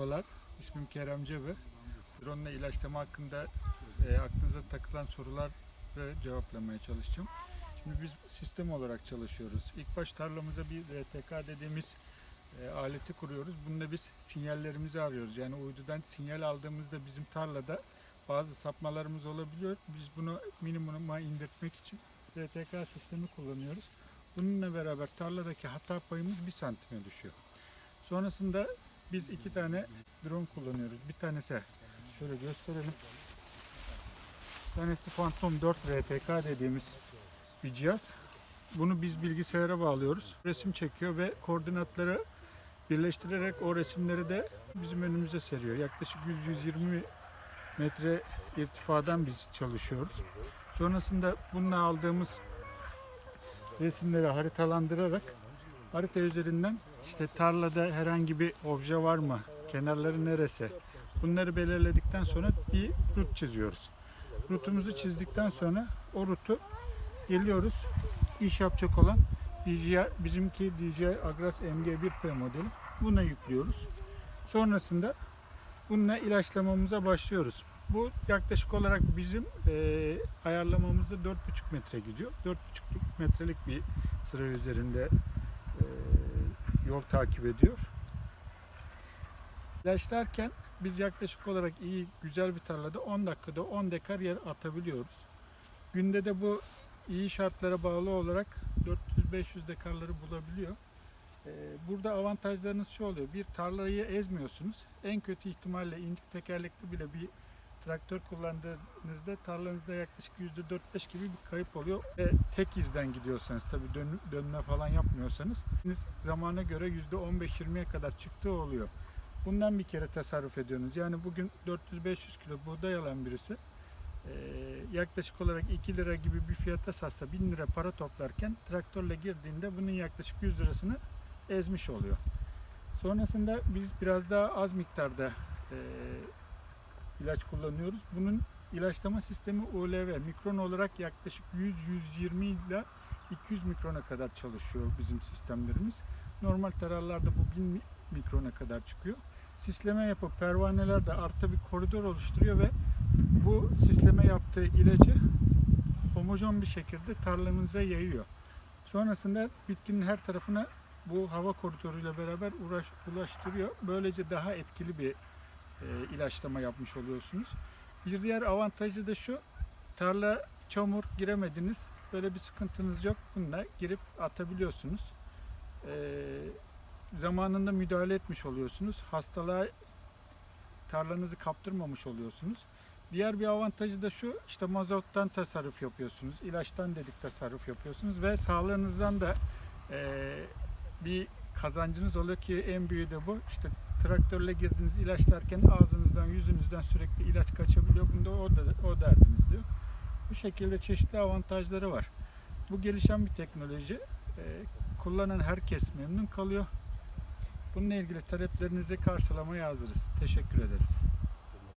Merhabalar, ismim Kerem Cebe. Drone ile ilaçlama hakkında e, aklınıza takılan soruları cevaplamaya çalışacağım. Şimdi biz sistem olarak çalışıyoruz. İlk baş tarlamıza bir RTK dediğimiz e, aleti kuruyoruz. Bununla biz sinyallerimizi arıyoruz. Yani uydudan sinyal aldığımızda bizim tarlada bazı sapmalarımız olabiliyor. Biz bunu minimuma indirtmek için RTK sistemi kullanıyoruz. Bununla beraber tarladaki hata payımız 1 santime düşüyor. Sonrasında biz iki tane drone kullanıyoruz. Bir tanesi şöyle gösterelim. Bir tanesi Phantom 4 RTK dediğimiz bir cihaz. Bunu biz bilgisayara bağlıyoruz. Resim çekiyor ve koordinatları birleştirerek o resimleri de bizim önümüze seriyor. Yaklaşık 100-120 metre irtifadan biz çalışıyoruz. Sonrasında bununla aldığımız resimleri haritalandırarak harita üzerinden işte tarlada herhangi bir obje var mı? Kenarları neresi? Bunları belirledikten sonra bir rut çiziyoruz. Rutumuzu çizdikten sonra o rutu geliyoruz. İş yapacak olan DJI, bizimki DJI Agras MG1P modeli. Buna yüklüyoruz. Sonrasında bununla ilaçlamamıza başlıyoruz. Bu yaklaşık olarak bizim e, ayarlamamızda 4,5 metre gidiyor. 4,5 metrelik bir sıra üzerinde yol takip ediyor. İlaçlarken biz yaklaşık olarak iyi, güzel bir tarlada 10 dakikada 10 dekar yer atabiliyoruz. Günde de bu iyi şartlara bağlı olarak 400-500 dekarları bulabiliyor. Ee, Burada avantajlarınız şu oluyor. Bir tarlayı ezmiyorsunuz. En kötü ihtimalle ince tekerlekli bile bir traktör kullandığınızda tarlanızda yaklaşık %4-5 gibi bir kayıp oluyor. Ve tek izden gidiyorsanız tabii dön- dönme falan yapmıyorsanız zamana göre %15-20'ye kadar çıktığı oluyor. Bundan bir kere tasarruf ediyorsunuz. Yani bugün 400-500 kilo buğday alan birisi eee, yaklaşık olarak 2 lira gibi bir fiyata satsa 1000 lira para toplarken traktörle girdiğinde bunun yaklaşık 100 lirasını ezmiş oluyor. Sonrasında biz biraz daha az miktarda eee, ilaç kullanıyoruz. Bunun ilaçlama sistemi ULV. Mikron olarak yaklaşık 100-120 ile 200 mikrona kadar çalışıyor bizim sistemlerimiz. Normal tararlarda bu 1000 mi- mikrona kadar çıkıyor. Sisleme yapıp pervanelerde artta bir koridor oluşturuyor ve bu sisleme yaptığı ilacı homojen bir şekilde tarlanıza yayıyor. Sonrasında bitkinin her tarafına bu hava koridoruyla beraber uğraş, ulaştırıyor. Böylece daha etkili bir e, ilaçlama yapmış oluyorsunuz. Bir diğer avantajı da şu. Tarla çamur giremediniz. Böyle bir sıkıntınız yok. Bununla girip atabiliyorsunuz. E, zamanında müdahale etmiş oluyorsunuz. Hastalığa tarlanızı kaptırmamış oluyorsunuz. Diğer bir avantajı da şu, işte mazottan tasarruf yapıyorsunuz, ilaçtan dedik tasarruf yapıyorsunuz ve sağlığınızdan da eee, bir kazancınız oluyor ki en büyüğü de bu. İşte traktörle girdiğiniz ilaçlarken ağzınızdan, yüzünüzden sürekli ilaç kaçabiliyor. Bunda o, da, o derdiniz diyor. Bu şekilde çeşitli avantajları var. Bu gelişen bir teknoloji. Eee, kullanan herkes memnun kalıyor. Bununla ilgili taleplerinizi karşılamaya hazırız. Teşekkür ederiz.